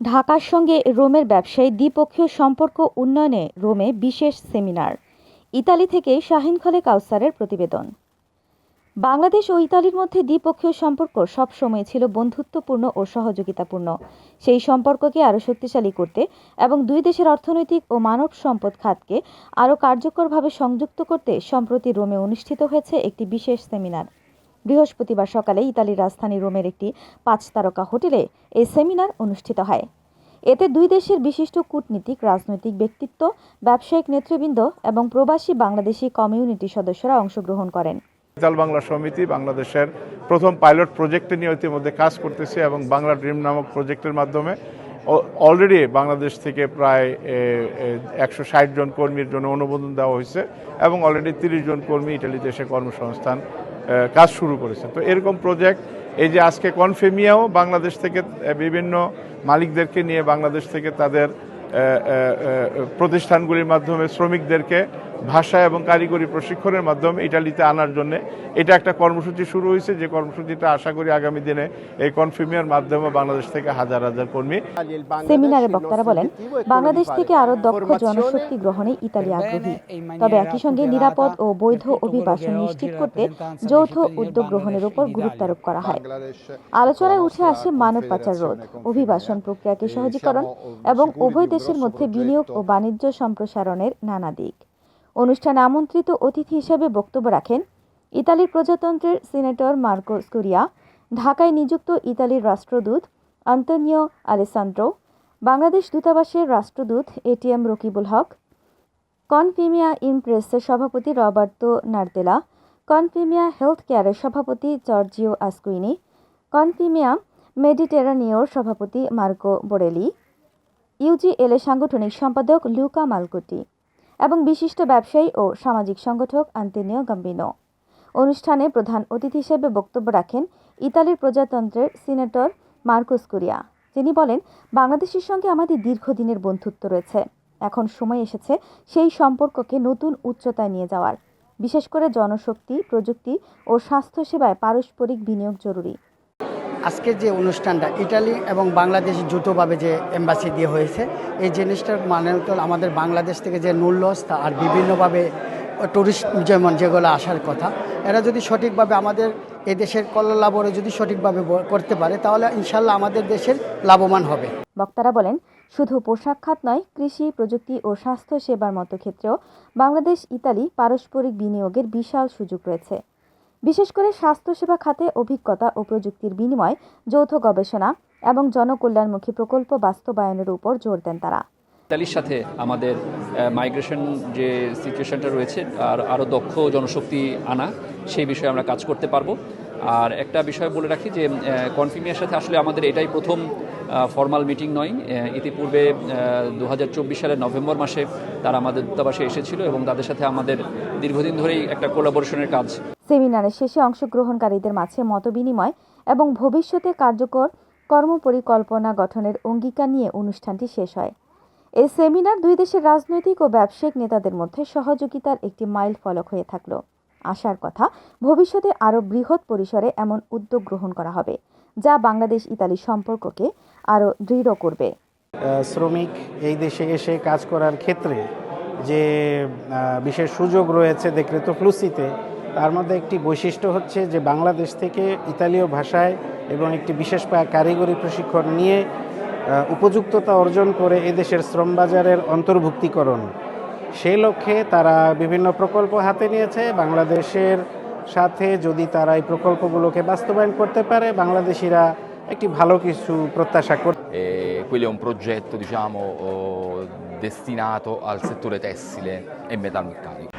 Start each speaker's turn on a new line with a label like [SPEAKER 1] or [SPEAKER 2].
[SPEAKER 1] ঢাকার সঙ্গে রোমের ব্যবসায়ী দ্বিপক্ষীয় সম্পর্ক উন্নয়নে রোমে বিশেষ সেমিনার, ইতালি থেকে শাহিন খলে কাউসারের প্রতিবেদন। বাংলাদেশ ও ইতালির মধ্যে দ্বিপক্ষীয় সম্পর্ক সবসময় ছিল বন্ধুত্বপূর্ণ ও সহযোগিতাপূর্ণ। সেই সম্পর্ককে আরও শক্তিশালী করতে এবং দুই দেশের অর্থনৈতিক ও মানব সম্পদ খাতকে আরও কার্যকরভাবে সংযুক্ত করতে সম্প্রতি রোমে অনুষ্ঠিত হয়েছে একটি বিশেষ সেমিনার। বৃহস্পতিবার সকালে ইতালির রাজধানী রোমের একটি পাঁচ তারকা হোটেলে এই সেমিনার অনুষ্ঠিত হয়। এতে দুই দেশের বিশিষ্ট কূটনীতিক, রাজনৈতিক ব্যক্তিত্ব, ব্যবসায়িক নেতৃবৃন্দ এবং প্রবাসী বাংলাদেশি কমিউনিটি সদস্যরা অংশগ্রহণ করেন।
[SPEAKER 2] ইতাল বাংলা সমিতি বাংলাদেশের প্রথম পাইলট প্রজেক্টে নিয়ে ইতিমধ্যে কাজ করতেছে এবং বাংলা ড্রিম নামক প্রজেক্টের মাধ্যমে অলরেডি বাংলাদেশ থেকে প্রায় একশো ষাট জন কর্মীর জন্য অনুমোদন দেওয়া হয়েছে এবং অলরেডি তিরিশ জন কর্মী ইটালিতে এসে কর্মসংস্থান কাজ শুরু করেছেন। তো এরকম প্রজেক্ট এই যে আজকে কনফেমিয়াও বাংলাদেশ থেকে বিভিন্ন মালিকদেরকে নিয়ে বাংলাদেশ থেকে তাদের প্রতিষ্ঠানগুলির মাধ্যমে শ্রমিকদেরকে ভাষা এবং কারিগরি প্রশিক্ষণের মাধ্যমে ইটালিতে আনার জন্য। এটা একটা কর্মসূচি শুরু হয়েছে, যে কর্মসূচিটা আশা করি আগামী দিনে এই কনফিমিয়ার মাধ্যমে বাংলাদেশ থেকে হাজার হাজার কর্মী
[SPEAKER 1] সেমিনারে বক্তারা বলেন, বাংলাদেশ থেকে আরও দক্ষ জনশক্তি গ্রহণে ইতালি আগ্রহী। তবে একই সঙ্গে নিরাপদ ও বৈধ অভিবাসন নিশ্চিত করতে যৌথ উদ্যোগ গ্রহণের উপর গুরুত্ব আরোপ করা হয়। আলোচনায় উঠে আসে মানব পাচার রোধ, অভিবাসন প্রক্রিয়াকে সহজীকরণ এবং উভয় দেশের মধ্যে বিনিয়োগ ও বাণিজ্য সম্প্রসারণের নানা দিক। অনুষ্ঠানে আমন্ত্রিত অতিথি হিসেবে বক্তব্য রাখেন ইতালির প্রজাতন্ত্রের সিনেটর মার্কো স্কুরিয়া, ঢাকায় নিযুক্ত ইতালির রাষ্ট্রদূত আন্তনিও আলেসান্দ্রো, বাংলাদেশ দূতাবাসের রাষ্ট্রদূত এটিএম রকিবুল হক, কনফিমিয়া ইমপ্রেসের সভাপতি রবার্তো নার্তেলা কনফিমিয়া হেলথ কেয়ারের সভাপতি জর্জিও আসকুইনি, কনফিমিয়া মেডিটেরানিওর সভাপতি মার্কো বোরেলি ইউজিএল এর সাংগঠনিক সম্পাদক লুকা মালকুটি। এবং বিশিষ্ট ব্যবসায়ী ও সামাজিক সংগঠক আন্তনিও গাম্বিনো। অনুষ্ঠানে প্রধান অতিথি হিসেবে বক্তব্য রাখেন ইতালির প্রজাতন্ত্রের সিনেটর মার্কোস কুরিয়া তিনি বলেন, বাংলাদেশের সঙ্গে আমাদের দীর্ঘদিনের বন্ধুত্ব রয়েছে। এখন সময় এসেছে সেই সম্পর্ককে নতুন উচ্চতায় নিয়ে যাওয়ার। বিশেষ করে জনশক্তি, প্রযুক্তি ও স্বাস্থ্যসেবায় পারস্পরিক বিনিয়োগ জরুরি।
[SPEAKER 3] আজকের যে অনুষ্ঠানটা, ইটালি এবং বাংলাদেশ যৌথভাবে যে এম্বাসি দিয়ে হয়েছে, এই জিনিসটার মানে তো আমাদের বাংলাদেশ থেকে যে নুল্লস তা আর বিভিন্নভাবে ট্যুরিস্ট যেমন যেগুলো আসার কথা। এরা যদি সঠিকভাবে আমাদের এই দেশের কল্যাণ যদি সঠিকভাবে করতে পারে, তাহলে ইনশাল্লাহ আমাদের দেশের লাভবান হবে।
[SPEAKER 1] বক্তারা বলেন, শুধু পোশাক খাত নয়, কৃষি, প্রযুক্তি ও স্বাস্থ্য সেবার মতো ক্ষেত্রেও বাংলাদেশ, ইতালি পারস্পরিক বিনিয়োগের বিশাল সুযোগ রয়েছে। বিশেষ করে স্বাস্থ্যসেবা খাতে অভিজ্ঞতা ও প্রযুক্তির বিনিময়, যৌথ গবেষণা এবং জনকল্যাণমুখী প্রকল্প বাস্তবায়নের উপর জোর দেন তারা।
[SPEAKER 4] ইতালির সাথে আমাদের মাইগ্রেশন যে সিচুয়েশনটা রয়েছে, আর আরও দক্ষ জনশক্তি আনা, সেই বিষয়ে আমরা কাজ করতে পারব। আর একটা বিষয় বলে রাখি যে কনফিমিয়ার সাথে আসলে আমাদের এটাই প্রথম ফর্মাল মিটিং নয়। ইতিপূর্বে দু হাজার চব্বিশ সালের নভেম্বর মাসে তারা আমাদের দূতাবাসে এসেছিল এবং তাদের সাথে আমাদের দীর্ঘদিন ধরেই একটা কোলাবোরেশনের কাজ
[SPEAKER 1] সেমিনারের শেষে অংশগ্রহণকারীদের মাঝে মতবিনিময় এবং ভবিষ্যতে কার্যকর কর্মপরিকল্পনা গঠনের অঙ্গীকার নিয়ে অনুষ্ঠানটি শেষ হয়। এই সেমিনার দুই দেশের রাজনৈতিক ও ব্যবসায়িক নেতাদের মধ্যে সহযোগিতার একটি মাইল ফলক হয়ে থাকল। আশার কথা, ভবিষ্যতে আরও বৃহৎ পরিসরে এমন উদ্যোগ গ্রহণ করা হবে, যা বাংলাদেশ ইতালি সম্পর্ককে আরও দৃঢ় করবে।
[SPEAKER 5] শ্রমিক এই দেশে এসে কাজ করার ক্ষেত্রে যে বিশেষ সুযোগ রয়েছে দেখরেতো ফ্লুসিতে তার মধ্যে একটি বৈশিষ্ট্য হচ্ছে যে বাংলাদেশ থেকে ইতালীয় ভাষায় এবং একটি বিশেষ কারিগরি প্রশিক্ষণ নিয়ে উপযুক্ততা অর্জন করে এদেশের শ্রম বাজারের অন্তর্ভুক্তিকরণ সেই লক্ষ্যে তারা বিভিন্ন প্রকল্প হাতে নিয়েছে বাংলাদেশের সাথে যদি তারা এই প্রকল্পগুলোকে বাস্তবায়ন করতে পারে, বাংলাদেশিরা একটি ভালো কিছু প্রত্যাশা করতে
[SPEAKER 6] E quello è un progetto destinato al settore tessile e metalmeccanico.